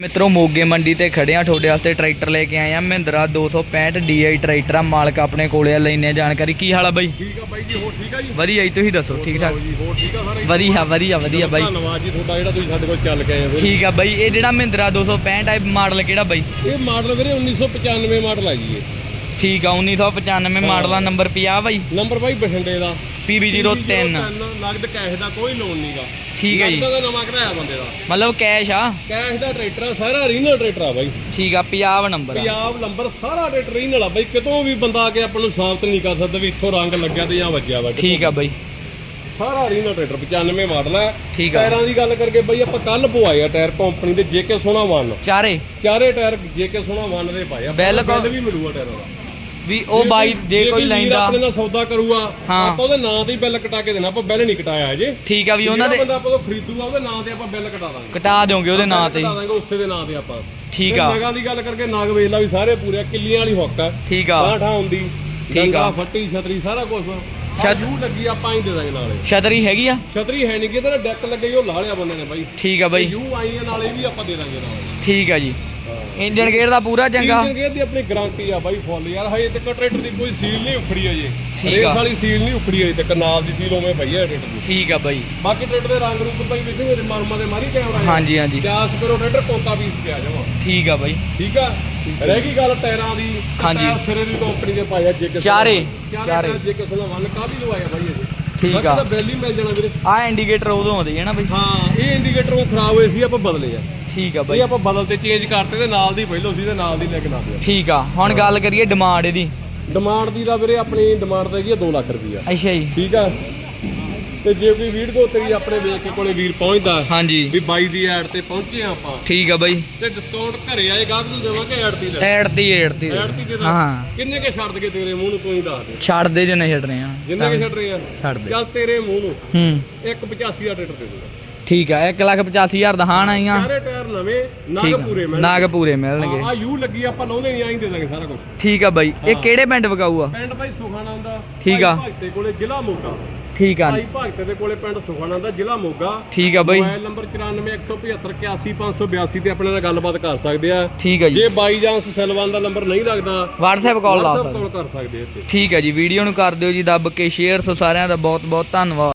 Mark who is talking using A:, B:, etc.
A: ਮਿੱਤਰੋ ਮੋਗੇ ਮੰਡੀ ਤੇ ਖੜੇ ਆ। ਤੁਹਾਡੇ ਵਾਸਤੇ ਟਰੈਕਟਰ ਲੈ ਕੇ ਆਏ ਆ। ਮਹਿੰਦਰਾ 265 DI ਟਰੈਕਟਰ ਆ। ਮਾਲਕ ਆਪਣੇ ਕੋਲੇ ਆ ਲੈਨੇ ਆ ਜਾਣਕਾਰੀ। ਕੀ ਹਾਲ ਆ ਬਾਈ?
B: ਠੀਕ ਆ ਬਾਈ ਜੀ ਹੋਰ ਠੀਕ ਆ ਜੀ?
A: ਵਧੀਆ ਜੀ ਤੁਸੀਂ ਦੱਸੋ ਠੀਕ ਠਾਕ
B: ਜੀ ਹੋਰ ਠੀਕ ਆ ਸਾਰੇ?
A: ਵਧੀਆ ਵਧੀਆ ਵਧੀਆ ਬਾਈ।
B: ਧੰਨਵਾਦ ਜੀ ਤੁਹਾਡਾ ਜਿਹੜਾ ਤੁਸੀਂ ਸਾਡੇ ਕੋਲ ਚੱਲ ਕੇ ਆਏ ਹੋ।
A: ਠੀਕ ਆ ਬਾਈ ਇਹ ਜਿਹੜਾ ਮਹਿੰਦਰਾ 265 ਟਾਈਪ ਮਾਡਲ ਕਿਹੜਾ ਬਾਈ?
B: ਇਹ ਮਾਡਲ ਵੀਰੇ 1995 ਮਾਡਲ ਆ ਜੀ ਇਹ।
A: ਠੀਕ ਆ 1995 ਮਾਡਲ ਦਾ ਨੰਬਰ 50 ਬਾਈ।
B: ਨੰਬਰ ਬਾਈ ਬਠਿੰਡੇ ਦਾ।
A: PB03
B: ਨਗਦ ਕੈਸ਼ ਦਾ ਕੋਈ ਲੋਨ ਨਹੀਂਗਾ
A: ਠੀਕ ਹੈ ਜੀ।
B: ਨਗਦ ਦਾ ਨਵਾਂ ਕਰਾਇਆ ਬੰਦੇ ਦਾ।
A: ਮਤਲਬ ਕੈਸ਼ ਆ?
B: ਕੈਸ਼ ਦਾ ਟਰੈਕਟਰ ਆ ਸਾਰਾ ਰੀਨਲ ਟਰੈਕਟਰ ਆ ਬਾਈ।
A: ਠੀਕ ਆ 50 ਨੰਬਰ ਆ।
B: ਪੰਜਾਬ ਨੰਬਰ ਸਾਰਾ ਟਰੈਕਟਰ ਰੀਨਲ ਆ ਬਾਈ। ਕਿਤੋਂ ਵੀ ਬੰਦਾ ਆ ਕੇ ਆਪਾਂ ਨੂੰ ਸਾਬਤ ਨਹੀਂ ਕਰ ਸਕਦਾ ਵੀ ਇੱਥੋਂ ਰੰਗ ਲੱਗਿਆ ਤੇ ਜਾਂ ਵੱਜਿਆ ਵਾ।
A: ਠੀਕ ਆ ਬਾਈ।
B: ਸਾਰਾ ਰੀਨਲ ਟਰੈਕਟਰ 95 ਮਾਡਲ ਹੈ
A: ਠੀਕ ਆ।
B: ਟਾਇਰਾਂ ਦੀ ਗੱਲ ਕਰਕੇ ਬਾਈ ਆਪਾਂ ਕੱਲ ਪਵਾਏ ਆ ਟਾਇਰ ਕੰਪਨੀ ਦੇ ਜੇਕੇ ਸੋਨਾ 1
A: ਚਾਰੇ।
B: ਚਾਰੇ ਟਾਇਰ ਜੇਕੇ ਸੋਨਾ 1 ਦੇ ਪਾਏ ਆ।
A: ਬਿਲਕੁਲ।
B: ਬਿੱਲ ਵੀ ਮਿਲੂਗਾ ਟਾਇਰਾਂ ਦਾ।
A: ਵੀ ਉਹ ਬਾਈ ਜੇ ਕੋਈ
B: ਵੀਰ
A: ਲੈਂਦਾ।
B: ਆਪਣੇ ਨਾਲ ਸੌਦਾ ਕਰੂਗਾ
A: ਹਾਂ।
B: ਆਪਾਂ ਉਹਦੇ ਨਾਂ ਤੇ ਹੀ ਬਿੱਲ ਕਟਾ ਕੇ ਦੇਣਾ ਆਪਾਂ ਬਿੱਲ ਨਹੀਂ ਕਟਾਇਆ ਅਜੇ।
A: ਠੀਕ ਆ ਵੀ ਉਹਨਾਂ ਦੇ
B: ਬੰਦਾ ਆਪਾਂ ਤੋਂ ਖਰੀਦੂਗਾ ਉਹਦੇ ਨਾਂ ਤੇ ਆਪਾਂ ਬਿੱਲ ਕਟਾ ਦਾਂਗੇ।
A: ਕਟਾ ਦਿਓਗੇ ਉਹਦੇ ਨਾਂ ਤੇ।
B: ਕਟਾ ਦਾਂਗੇ ਉਸੇ ਦੇ ਨਾਂ ਤੇ ਆਪਾਂ।
A: ਠੀਕ ਆ।
B: ਨਗਾਂ ਦੀ ਗੱਲ ਕਰਕੇ ਨਾਗ ਵੇਲਾ ਵੀ ਸਾਰੇ ਪੂਰੇ ਆ, ਕਿੱਲੀਆਂ ਵਾਲੀ ਹੁੱਕ ਆ।
A: ਠੀਕ ਆ।
B: ਬਾਠਾ ਹੁੰਦੀ
A: ਠੀਕ ਆ।
B: ਫੱਟੀ ਛਤਰੀ ਸਾਰਾ ਕੁਝ ਛੱਜੂ ਲੱਗੀ ਆਪਾਂ ਹੀ ਦੇ ਦਾਂਗੇ ਨਾਲੇ।
A: ਛਤਰੀ ਹੈਗੀ ਆ?
B: ਛਤਰੀ ਹੈ ਨਹੀਂ ਕਿ ਇਹਦਾ ਡੈਕ ਲੱਗੇ ਉਹ ਲਾ ਲਿਆ ਬੰਦੇ ਨੇ ਬਾਈ।
A: ਠੀਕ ਆ ਬਾਈ।
B: ਯੂ ਆਈ ਆ ਨਾਲੇ ਵੀ ਆਪਾਂ ਦੇ ਦਾਂਗੇ ਨਾਲ।
A: ਠੀਕ ਆ ਜੀ। ਇੰਜਨ ਗੇਅਰ ਦਾ ਪੂਰਾ ਚੰਗਾ।
B: ਇੰਜਨ ਗੇਅਰ ਦੀ ਆਪਣੀ ਗਾਰੰਟੀ ਆ ਬਾਈ ਫੁੱਲ ਯਾਰ ਹਜੇ ਤੱਕ ਟਰੈਕਟਰ ਦੀ ਕੋਈ ਸੀਲ ਨਹੀਂ ਉਖੜੀ ਅਜੇ ਰੇਸ। ਵਾਲੀ ਸੀਲ ਨਹੀਂ ਉਖੜੀ ਅਜੇ ਤੱਕ ਨਾਲ ਦੀ ਸੀਲ ਉਵੇਂ ਪਈ ਹੈ ਟਰੈਕਟਰ ਦੀ।
A: ਠੀਕ ਆ ਬਾਈ।
B: ਬਾਕੀ ਟਰੈਕਟਰ ਦੇ ਰੰਗ ਰੂਪ ਬਾਈ ਵੇਖੇ ਮੇਰੇ ਮਾਰਮਾ ਦੇ ਮਾਰੀ ਕੈਮਰਾ
A: ਹਾਂਜੀ ਹਾਂਜੀ।
B: ਪਿਆਸ ਕਰੋ ਟਰੈਕਟਰ ਕੋਕਾ ਪੀਸ ਪਿਆ ਜਾਵਾ
A: ਠੀਕ ਆ ਬਾਈ।
B: ਠੀਕ ਆ? ਰਹਿ ਗਈ ਗੱਲ ਟਾਇਰਾਂ ਦੀ।
A: ਹਾਂਜੀ।
B: ਸਿਰੇ ਦੀ ਕੰਪਨੀ ਦੇ ਪਾਇਆ ਜੇ ਕਿਸੇ
A: ਚਾਰੇ।
B: ਚਾਰੇ। ਜੇ ਕਿਸੇ ਨੂੰ ਵਨ ਕਾਹਦੀ ਲਵਾਇਆ ਬਾਈ ਇਹ?
A: ਠੀਕ ਆ।
B: ਹੀ ਮਿਲ ਜਾਣਾ ਵੀਰੇ।
A: ਆ ਇੰਡੀਕੇਟਰ ਉਦੋਂ ਆਉਂਦੇ ਹੈ ਨਾ ਬਾਈ।
B: ਹਾਂ ਇਹ ਇੰਡੀਕੇਟਰ ਉਹ ਖਰਾਬ ਹੋਏ ਸੀ ਆਪਾਂ ਬਦਲੇ ਆ।
A: ਠੀਕ ਆ ਬਾਈ।
B: ਇਹ ਆਪਾਂ ਬਦਲ ਤੇ ਚੇਂਜ ਕਰਤੇ ਤੇ ਨਾਲ ਦੀ ਪਹਿਲੋਂ ਸੀ ਤੇ ਨਾਲ ਦੀ ਲੈ ਕੇ ਨਾ ਪਿਆ
A: ਠੀਕ ਆ ਹੁਣ ਗੱਲ ਕਰੀਏ ਡਿਮਾਂਡ ਇਹਦੀ
B: ਡਿਮਾਂਡ ਦੀ ਦਾ ਵੀਰੇ ਆਪਣੀ ਡਿਮਾਂਡ ਤਾਂ ਹੈਗੀ ਆ 2 ਲੱਖ ਰੁਪਈਆ।
A: ਅੱਛਾ ਜੀ।
B: ਠੀਕ ਆ? ਤੇ ਜੇ ਕੋਈ ਵੀਡੀਓ ਤੇਰੀ ਆਪਣੇ ਵੇਖ ਕੇ ਕੋਲੇ ਵੀਰ ਪਹੁੰਚਦਾ
A: ਹਾਂਜੀ।
B: ਵੀ ਬਾਈ ਦੀ ਐਡ ਤੇ ਪਹੁੰਚੇ ਆ ਆਪਾਂ
A: ਠੀਕ ਆ ਬਾਈ।
B: ਤੇ ਡਿਸਕਾਊਂਟ ਘਰੇ ਆਏ ਗਾਹਕ ਨੂੰ ਦੇਵਾਂਗੇ ਐਡ ਤੇ ਹੀ ਲੈ?
A: ਐਡ ਤੇ ਐਡ ਤੇ
B: ਐਡ ਤੇ ਹੀ
A: ਹਾਂ।
B: ਕਿੰਨੇ ਕੇ ਛੱਡ ਦਗੇ ਤੇਰੇ ਮੂੰਹ ਨੂੰ ਤੂੰ ਹੀ ਦੱਸ ਦੇ।
A: ਛੱਡ ਦੇ ਜੇ ਨਹੀਂ ਛੱਡਣੇ ਆ।
B: ਜਿੰਨੇ ਕੇ ਛੱਡ ਰਹੇ ਆ?
A: ਛੱਡ ਦੇ।
B: ਚੱਲ ਤੇਰੇ ਮੂੰਹ ਨੂੰ
A: ਹੂੰ।
B: 185 ਦਾ ਟਰੈਕਟਰ ਦੇ ਦੂੰਗਾ
A: ਠੀਕ ਆ 185000 ਦਾ ਹਾਣ ਆਈਆਂ।
B: ਸਾਰੇ ਨਵੇਂ
A: ਠੀਕ
B: ਨਾਗ
A: ਆ।
B: ਪੂਰੇ ਮੈਂ
A: ਨਾਗ ਪੂਰੇ ਮਿਲਣਗੇ।
B: ਆ ਯੂ ਲੱਗੀ ਆਪਾਂ ਲਾਉਂਦੇ ਨਹੀਂ ਆਈ ਦੇ ਦਾਂਗੇ ਸਾਰਾ ਕੁਝ
A: ਠੀਕ ਆ ਬਾਈ। ਇਹ। ਕਿਹੜੇ ਪਿੰਡ ਵਗਾਊ ਆ
B: ਪਿੰਡ ਭਾਈ ਸੁਖਾਣਾ ਦਾ
A: ਠੀਕ ਆ।
B: ਭਗਤੇ ਕੋਲੇ ਜ਼ਿਲ੍ਹਾ ਮੋਗਾ।
A: ਠੀਕ ਆ।
B: ਭਾਈ ਭਗਤੇ ਦੇ ਕੋਲੇ ਪਿੰਡ ਸੁਖਾਣਾ ਦਾ ਜ਼ਿਲ੍ਹਾ ਮੋਗਾ।
A: ਠੀਕ ਆ ਬਾਈ।
B: ਮੋਬਾਈਲ ਨੰਬਰ 9417781582 ਤੇ ਆਪਣੇ ਨਾਲ ਗੱਲਬਾਤ ਕਰ ਸਕਦੇ ਆ।
A: ਠੀਕ ਆ ਜੀ।
B: ਜੇ ਬਾਈ ਚਾਂਸ ਸੈਲਵਾਨ ਦਾ ਨੰਬਰ ਨਹੀਂ ਲੱਗਦਾ
A: WhatsApp ਕਾਲ ਲਾ ਸਕਦੇ
B: ਕਰ ਸਕਦੇ ਆ
A: ਠੀਕ ਹੈ ਜੀ। ਵੀਡੀਓ ਨੂੰ ਕਰ ਦਿਓ ਜੀ ਦੱਬ ਕੇ ਸ਼ੇਅਰ ਸੋ ਸਾਰਿਆਂ ਦਾ ਬਹੁਤ ਬਹੁਤ ਧੰਨਵਾਦ।